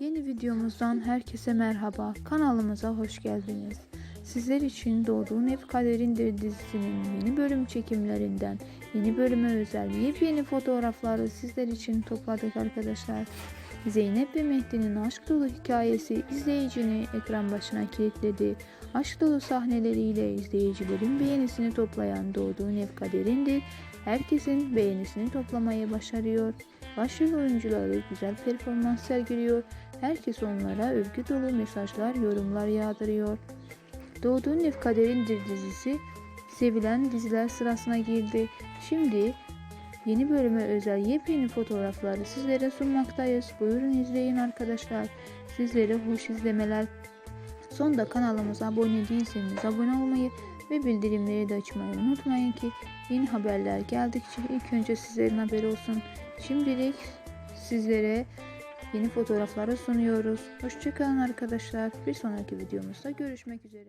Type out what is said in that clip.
Yeni videomuzdan herkese merhaba. Kanalımıza hoş geldiniz. Sizler için Doğduğun Ev Kaderindir dizisinin yeni bölüm çekimlerinden yeni bölüme özel yepyeni fotoğrafları sizler için topladık arkadaşlar. Zeynep ve Mehdi'nin aşk dolu hikayesi izleyicini ekran başına kilitledi. Aşk dolu sahneleriyle izleyicilerin beğenisini toplayan Doğduğun Ev Kaderindir herkesin beğenisini toplamayı başarıyor. Başrol oyuncuları güzel performans sergiliyor. Herkes onlara övgü dolu mesajlar, yorumlar yağdırıyor. Doğduğun Ev Kaderindir dizisi sevilen diziler sırasına girdi. Şimdi yeni bölüme özel yepyeni fotoğrafları sizlere sunmaktayız. Buyurun izleyin arkadaşlar. Sizlere hoş izlemeler. Sonda kanalımıza abone değilseniz abone olmayı ve bildirimleri de açmayı unutmayın ki yeni haberler geldikçe ilk önce sizlerin haberi olsun. Şimdilik sizlere yeni fotoğrafları sunuyoruz. Hoşçakalın arkadaşlar. Bir sonraki videomuzda görüşmek üzere.